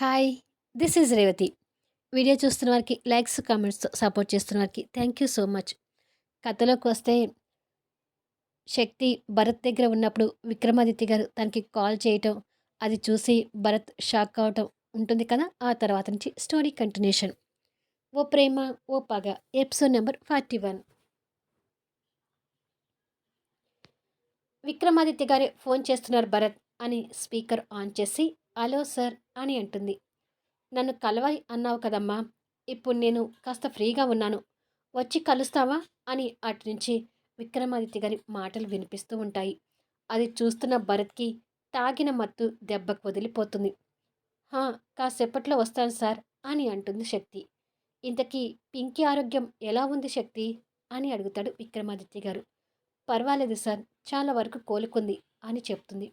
Hi this is Revathi. Video చూస్తున్న వారికి likes comments support చేస్తున్న వారికి థ్యాంక్ యూ సో మచ్. కథలోకి వస్తే శక్తి భరత్ దగ్గర ఉన్నప్పుడు విక్రమాదిత్య గారు తనకి కాల్ చేయటం అది చూసి భరత్ షాక్ అవటం ఉంటుంది కదా ఆ తర్వాత నుంచి story continuation. O Prema O Paga episode number forty one. Vikramaditya గారే ఫోన్ చేస్తున్నారు భరత్ అని స్పీకర్ ఆన్ చేసి హలో సార్ అని అంటుంది. నన్ను కలవాయి అన్నావు కదమ్మా ఇప్పుడు నేను కాస్త ఫ్రీగా ఉన్నాను. వచ్చి కలుస్తావా? అని అటు నుంచి విక్రమాదిత్య గారి మాటలు వినిపిస్తూ ఉంటాయి. అది చూస్తున్న భరత్కి తాగిన మత్తు దెబ్బకు వదిలిపోతుంది. హా కాసేపట్లో వస్తాను సార్ అని అంటుంది శక్తి. ఇంతకీ పింకీ ఆరోగ్యం ఎలా ఉంది శక్తి? అని అడుగుతాడు విక్రమాదిత్య గారు. పర్వాలేదు సార్ చాలా వరకు కోలుకుంది అని చెప్తుంది.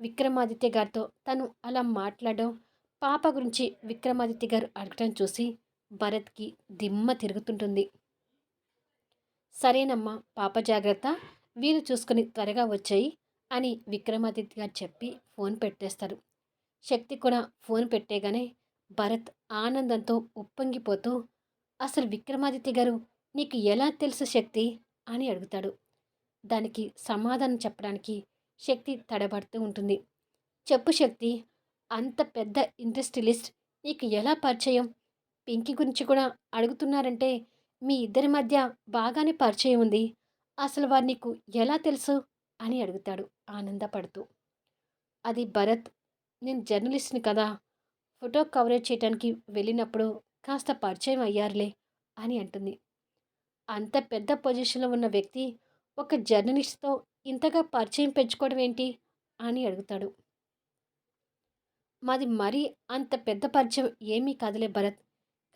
విక్రమాదిత్య గారితో తను అలా మాట్లాడడం పాప గురించి విక్రమాదిత్య గారు అడగటం చూసి భరత్కి దిమ్మ తిరుగుతుంటుంది. సరేనమ్మా పాప జాగ్రత్త వీలు చూసుకుని త్వరగా వచ్చాయి అని విక్రమాదిత్య గారు చెప్పి ఫోన్ పెట్టేస్తారు. శక్తి కూడా ఫోన్ పెట్టేగానే భరత్ ఆనందంతో ఉప్పొంగిపోతూ అసలు విక్రమాదిత్య గారు నీకు ఎలా తెలుసు శక్తి? అని అడుగుతాడు. దానికి సమాధానం చెప్పడానికి శక్తి తడబడుతూ ఉంటుంది. చెప్పు శక్తి అంత పెద్ద ఇండస్ట్రియలిస్ట్ నీకు ఎలా పరిచయం? పింకీ గురించి కూడా అడుగుతున్నారంటే మీ ఇద్దరి మధ్య బాగానే పరిచయం ఉంది. అసలు వారు నీకు ఎలా తెలుసు? అని అడుగుతాడు ఆనందపడుతూ అది భరత్ నేను జర్నలిస్ట్ని కదా. ఫోటో కవరేజ్ చేయడానికి వెళ్ళినప్పుడు కాస్త పరిచయం అయ్యారులే అని అంటుంది. అంత పెద్ద పొజిషన్లో ఉన్న వ్యక్తి ఒక జర్నలిస్ట్తో ఇంతగా పరిచయం పెంచుకోవడం ఏంటి? అని అడుగుతాడు. మాది మరీ అంత పెద్ద పరిచయం ఏమీ కాదులే భరత్.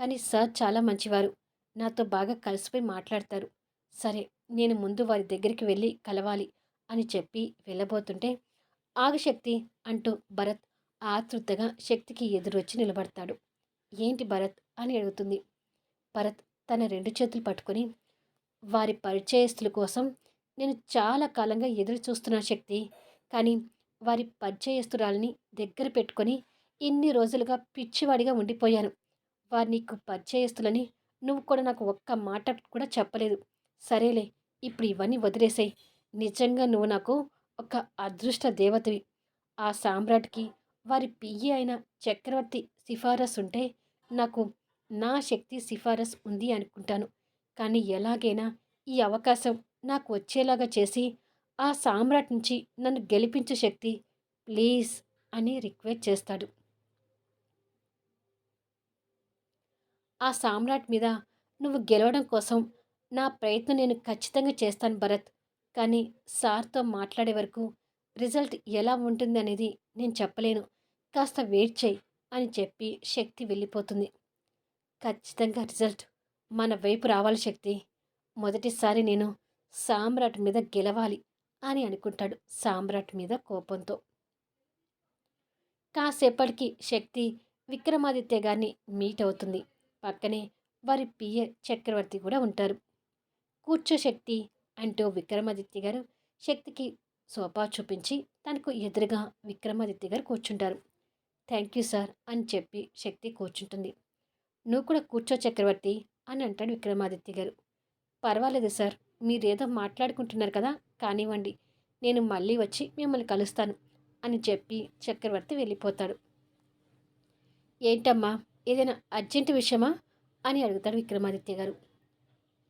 కానీ సార్ చాలా మంచివారు. నాతో బాగా కలిసిపోయి మాట్లాడతారు. సరే నేను ముందు వారి దగ్గరికి వెళ్ళి కలవాలి అని చెప్పి వెళ్ళబోతుంటే ఆగశక్తి అంటూ భరత్ ఆతృతగా శక్తికి ఎదురొచ్చి నిలబడతాడు. ఏంటి భరత్? అని అడుగుతుంది. భరత్ తన రెండు చేతులు పట్టుకొని వారి పరిచయస్తుల కోసం నేను చాలా కాలంగా ఎదురు చూస్తున్న శక్తి. కానీ వారి పరిచయస్తురాలని దగ్గర పెట్టుకొని ఇన్ని రోజులుగా పిచ్చివాడిగా ఉండిపోయాను. వారు నీకు పరిచయస్తులని నువ్వు కూడా నాకు ఒక్క మాట కూడా చెప్పలేదు. సరేలే ఇప్పుడు ఇవన్నీ వదిలేసాయి. నిజంగా నువ్వు నాకు ఒక అదృష్ట దేవతవి. ఆ సామ్రాట్కి వారి పియ్యి అయిన చక్రవర్తి సిఫారసు ఉంటే నాకు నా శక్తి సిఫారసు ఉంది అనుకుంటాను. కానీ ఎలాగైనా ఈ అవకాశం నాకు వచ్చేలాగా చేసి ఆ సామ్రాట్ నుంచి నన్ను గెలిపించే శక్తి ప్లీజ్ అని రిక్వెస్ట్ చేస్తాడు. ఆ సామ్రాట్ మీద నువ్వు గెలవడం కోసం నా ప్రయత్నం నేను ఖచ్చితంగా చేస్తాను భరత్. కానీ సార్తో మాట్లాడే వరకు రిజల్ట్ ఎలా ఉంటుంది అనేది నేను చెప్పలేను. కాస్త వెయిట్ చేయి అని చెప్పి శక్తి వెళ్ళిపోతుంది. ఖచ్చితంగా రిజల్ట్ మన వైపు రావాలి శక్తి. మొదటిసారి నేను సామ్రాట్ మీద గెలవాలి అని అనుకుంటాడు సామ్రాట్ మీద కోపంతో. కాసేపటికి శక్తి విక్రమాదిత్య గారిని మీట్ అవుతుంది. పక్కనే వారి పిఏ చక్రవర్తి కూడా ఉంటారు. కూర్చో శక్తి అంటూ విక్రమాదిత్య గారు శక్తికి సోఫా చూపించి తనకు ఎదురుగా విక్రమాదిత్య గారు కూర్చుంటారు. థ్యాంక్ యూ సార్ అని చెప్పి శక్తి కూర్చుంటుంది. నువ్వు కూడా కూర్చో చక్రవర్తి అని అంటాడు విక్రమాదిత్య గారు. పర్వాలేదు సార్ మీరేదో మాట్లాడుకుంటున్నారు కదా కానివ్వండి. నేను మళ్ళీ వచ్చి మిమ్మల్ని కలుస్తాను అని చెప్పి చక్రవర్తి వెళ్ళిపోతాడు. ఏంటమ్మా ఏదైనా అర్జెంట్ విషయమా? అని అడుగుతాడు విక్రమాదిత్య గారు.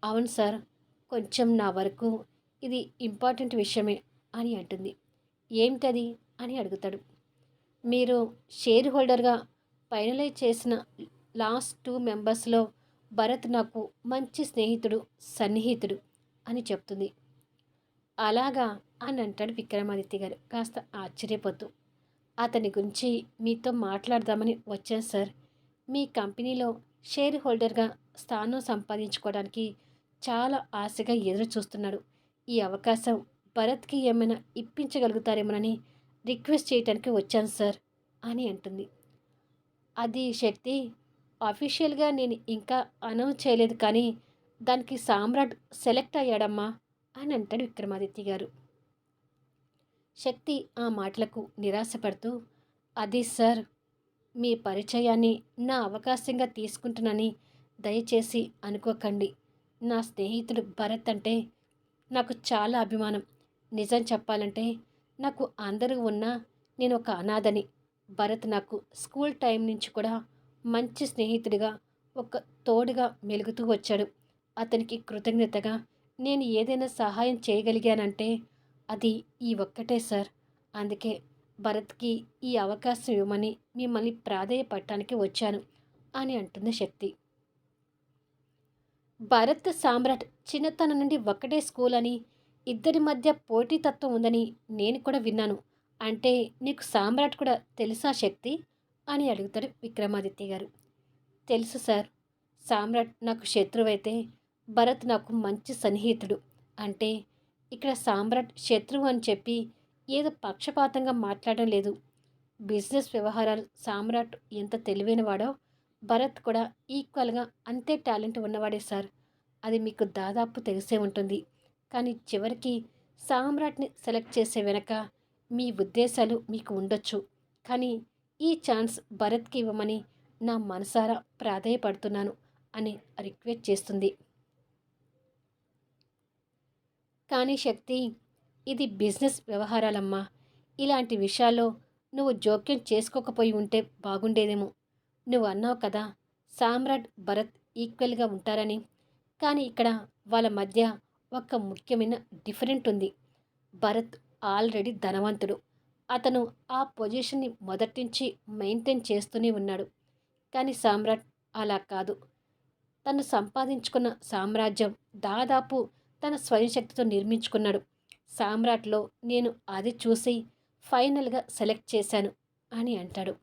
అవును సార్ కొంచెం నా వరకు ఇది ఇంపార్టెంట్ విషయమే అని అంటుంది. ఏమిటది? అని అడుగుతాడు. మీరు షేర్ హోల్డర్గా ఫైనలైజ్ చేసిన లాస్ట్ టూ మెంబర్స్లో భరత్ నాకు మంచి స్నేహితుడు సన్నిహితుడు. అని చెప్తుంది. అలాగా అని అంటాడు విక్రమాదిత్య గారు. కాస్త ఆశ్చర్యపోతూ అతని గురించి మీతో మాట్లాడదామని వచ్చాను సార్. మీ కంపెనీలో షేర్ హోల్డర్గా స్థానం సంపాదించుకోవడానికి చాలా ఆశగా ఎదురు చూస్తున్నాడు. ఈ అవకాశం భరత్కి ఏమైనా ఇప్పించగలుగుతారేమోనని రిక్వెస్ట్ చేయడానికి వచ్చాను సార్ అని అంటుంది. అది శక్తి అఫీషియల్గా నేను ఇంకా అనౌన్స్ చేయలేదు కానీ దానికి సామ్రాట్ సెలెక్ట్ అయ్యాడమ్మా అని అంటాడు విక్రమాదిత్య గారు. శక్తి ఆ మాటలకు నిరాశపడుతూ అది సార్ మీ పరిచయాన్ని నా అవకాశంగా తీసుకుంటునని దయచేసి అనుకోకండి. నా స్నేహితుడు భరత్ అంటే నాకు చాలా అభిమానం. నిజం చెప్పాలంటే నాకు అందరూ ఉన్నా నేను ఒక అనాథని. భరత్ నాకు స్కూల్ టైం నుంచి కూడా మంచి స్నేహితుడిగా ఒక తోడుగా మెలుగుతూ వచ్చాడు. అతనికి కృతజ్ఞతగా నేను ఏదైనా సహాయం చేయగలిగానంటే అది ఈ ఒక్కటే సార్. అందుకే భరత్కి ఈ అవకాశం ఇవ్వమని మిమ్మల్ని ప్రాధేయపడటానికి వచ్చాను అని అంటుంది శక్తి. భరత్ సామ్రాట్ చిన్నతనం నుండి ఒక్కటే స్కూల్ అని ఇద్దరి మధ్య పోటీతత్వం ఉందని నేను కూడా విన్నాను. అంటే నీకు సామ్రాట్ కూడా తెలుసా శక్తి? అని అడుగుతాడు విక్రమాదిత్య గారు. తెలుసు సార్. సామ్రాట్ నాకు శత్రువైతే భరత్ నాకు మంచి సన్నిహితుడు. అంటే ఇక్కడ సామ్రాట్ శత్రువు అని చెప్పి ఏదో పక్షపాతంగా మాట్లాడడం లేదు. బిజినెస్ వ్యవహారాలు సామ్రాట్ ఎంత తెలివైనవాడో భరత్ కూడా ఈక్వల్గా అంతే టాలెంట్ ఉన్నవాడే సార్. అది మీకు దాదాపు తెలిసే ఉంటుంది. కానీ చివరికి సామ్రాట్ని సెలెక్ట్ చేసే వెనక మీ ఉద్దేశాలు మీకు ఉండొచ్చు. కానీ ఈ ఛాన్స్ భరత్కి ఇవ్వమని నా మనసారా ప్రాధేయపడుతున్నాను అని రిక్వెస్ట్ చేస్తుంది. కానీ శక్తి ఇది బిజినెస్ వ్యవహారాలమ్మా. ఇలాంటి విషయాల్లో నువ్వు జోక్యం చేసుకోకపోయి ఉంటే బాగుండేదేమో. నువ్వు అన్నావు కదా సామ్రాట్ భరత్ ఈక్వల్గా ఉంటారని. కానీ ఇక్కడ వాళ్ళ మధ్య ఒక ముఖ్యమైన డిఫరెంట్ ఉంది. భరత్ ఆల్రెడీ ధనవంతుడు. అతను ఆ పొజిషన్ని మొదటి నుంచి మెయింటైన్ చేస్తూనే ఉన్నాడు. కానీ సామ్రాట్ అలా కాదు. తను సంపాదించుకున్న సామ్రాజ్యం దాదాపు తన స్వయం శక్తితో నిర్మించుకున్నాడు. సామ్రాట్లో నేను అది చూసి ఫైనల్గా సెలెక్ట్ చేశాను అని అంటాడు.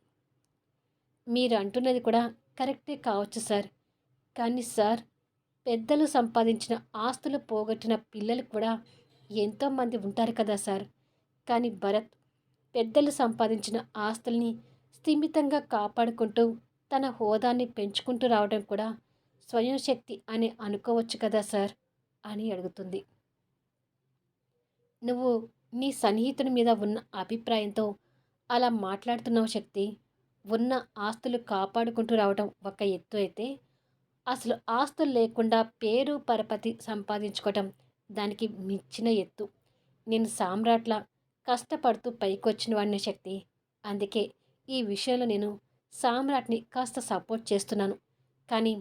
మీరు అంటున్నది కూడా కరెక్టే కావచ్చు సార్. కానీ సార్ పెద్దలు సంపాదించిన ఆస్తులు పోగొట్టిన పిల్లలు కూడా ఎంతోమంది ఉంటారు కదా సార్. కానీ భరత్ పెద్దలు సంపాదించిన ఆస్తుల్ని స్థిమితంగా కాపాడుకుంటూ తన హోదాన్ని పెంచుకుంటూ రావడం కూడా స్వయం శక్తి అని అనుకోవచ్చు కదా సార్. అని అడుగుతుంది. నువ్వు నీ సన్నిహితుని మీద ఉన్న అభిప్రాయంతో అలా మాట్లాడుతున్నావు శక్తి ఉన్న ఆస్తులు కాపాడుకుంటూ రావడం ఒక ఎత్తు అయితే అసలు ఆస్తులు లేకుండా పేరు పరపతి సంపాదించుకోవటం దానికి మించిన ఎత్తు. నేను సామ్రాట్ల కష్టపడుతూ పైకొచ్చిన వాడిని శక్తి. అందుకే ఈ విషయంలో నేను సామ్రాట్ని కాస్త సపోర్ట్ చేస్తున్నాను. కానీ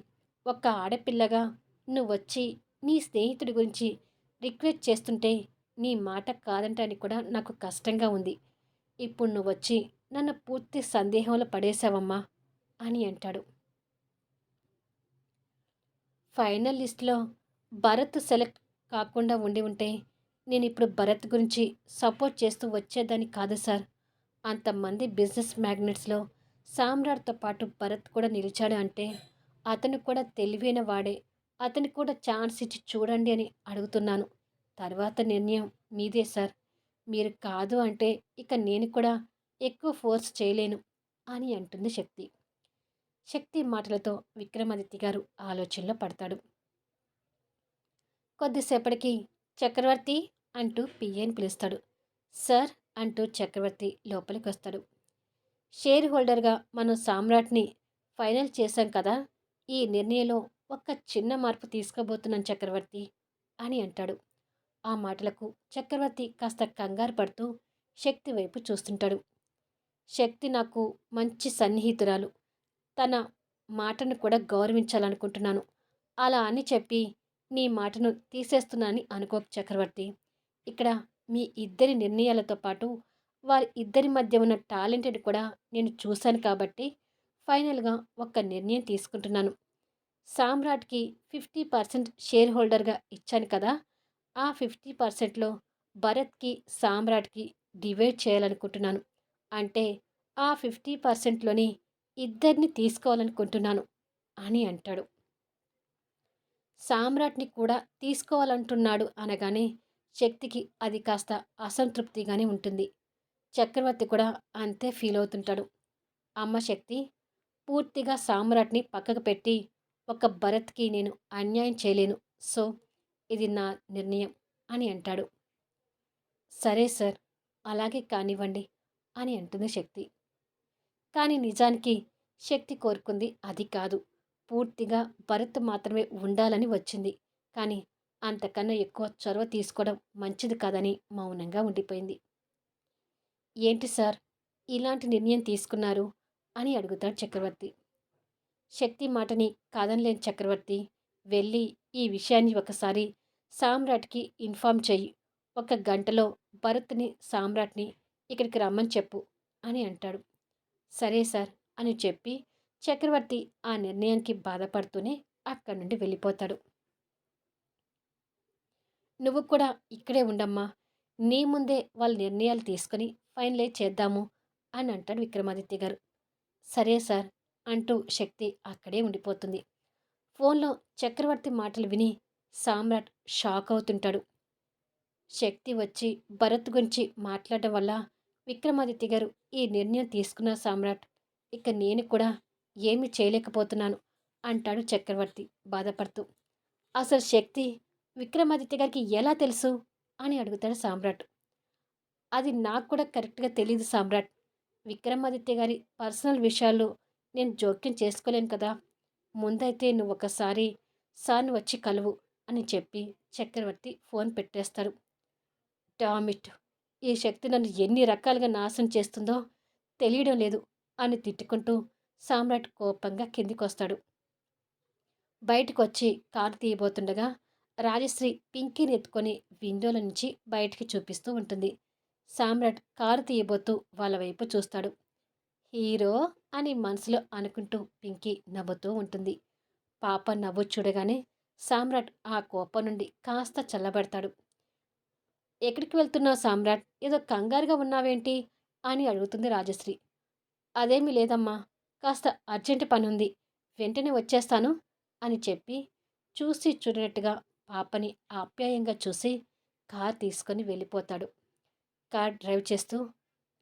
ఒక ఆడపిల్లగా నువ్వు వచ్చి నీ స్నేహితుడి గురించి రిక్వెస్ట్ చేస్తుంటే నీ మాట కాదంటానికి కూడా నాకు కష్టంగా ఉంది. ఇప్పుడు నువ్వు వచ్చి నన్ను పూర్తి సందేహంలో పడేశావమ్మా అని అంటాడు. ఫైనల్ లిస్ట్లో భరత్ సెలెక్ట్ కాకుండా ఉండి ఉంటే నేను ఇప్పుడు భరత్ గురించి సపోర్ట్ చేస్తూ వచ్చేదాన్ని కాదు సార్. అంతమంది బిజినెస్ మ్యాగ్నెట్స్లో సామ్రాట్తో పాటు భరత్ కూడా నిలిచాడు అంటే అతను కూడా తెలివైన వాడే అతనికి కూడా ఛాన్స్ ఇచ్చి చూడండి అని అడుగుతున్నాను. తర్వాత నిర్ణయం మీదే సార్. మీరు కాదు అంటే ఇక నేను కూడా ఎక్కువ ఫోర్స్ చేయలేను అని అంటుంది శక్తి. శక్తి మాటలతో విక్రమాదిత్య గారు ఆలోచనలో పడతాడు. కొద్దిసేపటికి చక్రవర్తి అంటూ పిఏని పిలుస్తాడు. సార్ అంటూ చక్రవర్తి లోపలికి వస్తాడు. షేర్ హోల్డర్గా మనం సామ్రాట్ని ఫైనల్ చేశాం కదా ఈ నిర్ణయంలో ఒక్క చిన్న మార్పు తీసుకోబోతున్నాను చక్రవర్తి అని అంటాడు. ఆ మాటలకు చక్రవర్తి కాస్త కంగారు పడుతూ శక్తి వైపు చూస్తుంటాడు. శక్తి నాకు మంచి సన్నిహితురాలు. తన మాటను కూడా గౌరవించాలనుకుంటున్నాను. అలా అని చెప్పి నీ మాటను తీసేస్తున్నానని అనుకోక చక్రవర్తి. ఇక్కడ మీ ఇద్దరి నిర్ణయాలతో పాటు వారి ఇద్దరి మధ్య ఉన్న టాలెంటెడ్ కూడా నేను చూశాను కాబట్టి ఫైనల్గా ఒక నిర్ణయం తీసుకుంటున్నాను. సామ్రాట్కి ఫిఫ్టీ పర్సెంట్ షేర్ హోల్డర్గా ఇచ్చాను కదా ఆ ఫిఫ్టీ పర్సెంట్లో భరత్కి సామ్రాట్కి డివైడ్ చేయాలనుకుంటున్నాను. అంటే ఆ ఫిఫ్టీ పర్సెంట్లోని ఇద్దరిని తీసుకోవాలనుకుంటున్నాను అని అంటాడు. సామ్రాట్ని కూడా తీసుకోవాలంటున్నాడు అనగానే శక్తికి అది కాస్త అసంతృప్తిగానే ఉంటుంది. చక్రవర్తి కూడా అంతే ఫీల్ అవుతుంటాడు. అమ్మ శక్తి పూర్తిగా సామ్రాట్ని పక్కకు పెట్టి ఒక భరత్కి నేను అన్యాయం చేయలేను. సో ఇది నా నిర్ణయం అని అంటాడు. సరే సార్ అలాగే కానివ్వండి అని అంటుంది శక్తి. కానీ నిజానికి శక్తి కోరుకుంది అది కాదు. పూర్తిగా భరత్ మాత్రమే ఉండాలని వచ్చింది. కానీ అంతకన్నా ఎక్కువ చొరవ తీసుకోవడం మంచిది కాదని మౌనంగా ఉండిపోయింది. ఏంటి సార్ ఇలాంటి నిర్ణయం తీసుకున్నారు? అని అడుగుతాడు చక్రవర్తి. శక్తి మాటని కాదనలేని చక్రవర్తి వెళ్ళి ఈ విషయాన్ని ఒకసారి సామ్రాట్కి ఇన్ఫామ్ చెయ్యి. ఒక గంటలో భరత్ని సామ్రాట్ని ఇక్కడికి రమ్మని చెప్పు అని అంటాడు. సరే సార్ అని చెప్పి చక్రవర్తి ఆ నిర్ణయానికి బాధపడుతూనే అక్కడి నుండి వెళ్ళిపోతాడు. నువ్వు కూడా ఇక్కడే ఉండమ్మా. నీ ముందే వాళ్ళ నిర్ణయాలు తీసుకుని ఫైనలైజ్ చేద్దాము అని అంటాడు విక్రమాదిత్య గారు. సరే సార్ అంటూ శక్తి అక్కడే ఉండిపోతుంది. ఫోన్లో చక్రవర్తి మాటలు విని సామ్రాట్ షాక్ అవుతుంటాడు శక్తి వచ్చి భరత్ గురించి మాట్లాడడం వల్ల విక్రమాదిత్య గారు ఈ నిర్ణయం తీసుకున్న సామ్రాట్. ఇక నేను కూడా ఏమి చేయలేకపోతున్నాను అంటాడు చక్రవర్తి బాధపడుతూ. అసలు శక్తి విక్రమాదిత్య గారికి ఎలా తెలుసు అని అడుగుతాడు సామ్రాట్. అది నాకు కూడా కరెక్ట్గా తెలియదు సామ్రాట్. విక్రమాదిత్య గారి పర్సనల్ విషయాల్లో నేను జోక్యం చేసుకోలేను కదా. ముందైతే నువ్వు ఒకసారి సార్ని వచ్చి కలువు అని చెప్పి చక్రవర్తి ఫోన్ పెట్టేస్తాడు. డామిట్ ఈ శక్తి నన్ను ఎన్ని రకాలుగా నాశనం చేస్తుందో తెలియడం లేదు అని తిట్టుకుంటూ సామ్రాట్ కోపంగా కిందికొస్తాడు. బయటకు వచ్చి కారు తీయబోతుండగా రాజశ్రీ పింకీని ఎత్తుకొని విండోల నుంచి బయటికి చూపిస్తూ ఉంటుంది. సామ్రాట్ కారు తీయబోతూ వాళ్ళ వైపు చూస్తాడు. హీరో అని మనసులో అనుకుంటూ పింకీ నవ్వుతూ ఉంటుంది. పాప నవ్వు చూడగానే సామ్రాట్ ఆ కోపం నుండి కాస్త చల్లబడతాడు. ఎక్కడికి వెళ్తున్నావు సామ్రాట్? ఏదో కంగారుగా ఉన్నావేంటి? అని అడుగుతుంది రాజశ్రీ. అదేమీ లేదమ్మా కాస్త అర్జెంటు ఉంది వెంటనే వచ్చేస్తాను అని చెప్పి చూసి చూడనట్టుగా పాపని ఆప్యాయంగా చూసి కార్ తీసుకొని వెళ్ళిపోతాడు. కార్ డ్రైవ్ చేస్తూ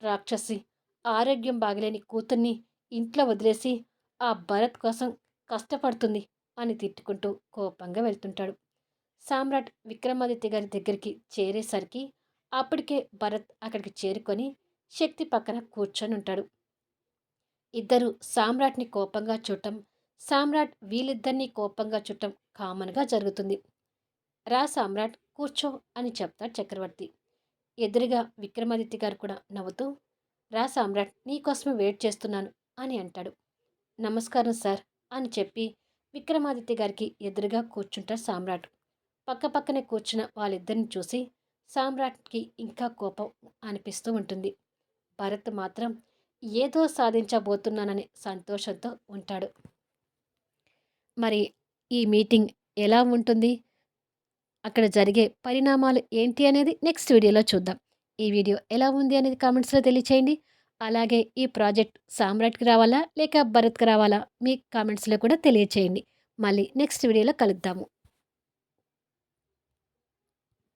రాక్షసి ఆరోగ్యం బాగలేని కూతుర్ని ఇంట్లో వదిలేసి ఆ భరత్ కోసం కష్టపడుతుంది అని తిట్టుకుంటూ కోపంగా వెళ్తుంటాడు. సామ్రాట్ విక్రమాదిత్య గారి దగ్గరికి చేరేసరికి అప్పటికే భరత్ అక్కడికి చేరుకొని శక్తి పక్కన కూర్చొని ఉంటాడు. ఇద్దరు సామ్రాట్ని కోపంగా చూడటం సామ్రాట్ వీళ్ళిద్దరినీ కోపంగా చూడటం కామన్గా జరుగుతుంది. రా సామ్రాట్ కూర్చో అని చెప్తాడు చక్రవర్తి. ఎదురుగా విక్రమాదిత్య గారు కూడా నవ్వుతూ రా సామ్రాట్ నీకోసమే వెయిట్ చేస్తున్నాను అని అంటాడు. నమస్కారం సార్ అని చెప్పి విక్రమాదిత్య గారికి ఎదురుగా కూర్చుంటారు సామ్రాట్. పక్క పక్కనే కూర్చున్న వాళ్ళిద్దరిని చూసి సామ్రాట్కి ఇంకా కోపం అనిపిస్తూ ఉంటుంది. భరత్ మాత్రం ఏదో సాధించబోతున్నానని సంతోషంతో ఉంటాడు. మరి ఈ మీటింగ్ ఎలా ఉంటుంది? అక్కడ జరిగే పరిణామాలు ఏంటి అనేది నెక్స్ట్ వీడియోలో చూద్దాం. ఈ వీడియో ఎలా ఉంది అనేది కామెంట్స్లో తెలియచేయండి. అలాగే ఈ ప్రాజెక్ట్ సామ్రాట్కి రావాలా లేక భరత్కి రావాలా మీ కామెంట్స్లో కూడా తెలియచేయండి. మళ్ళీ నెక్స్ట్ వీడియోలో కలుద్దాము.